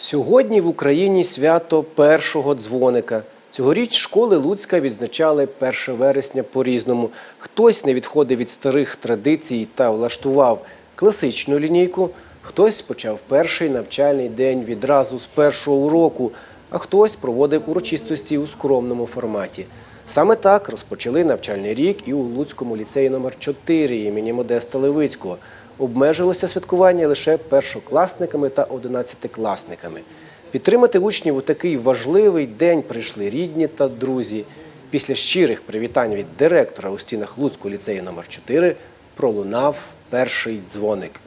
Сьогодні в Україні свято першого дзвоника. Цьогоріч школи Луцька відзначали 1 вересня по-різному. Хтось не відходив від старих традицій та влаштував класичну лінійку, хтось почав перший навчальний день відразу з першого уроку, а хтось проводив урочистості у скромному форматі. Саме так розпочали навчальний рік і у Луцькому ліцеї номер 4 імені Модеста Левицького. Обмежилося святкування лише першокласниками та одинадцятикласниками. Підтримати учнів у такий важливий день прийшли рідні та друзі. Після щирих привітань від директора у стінах Луцького ліцею номер 4 пролунав перший дзвоник.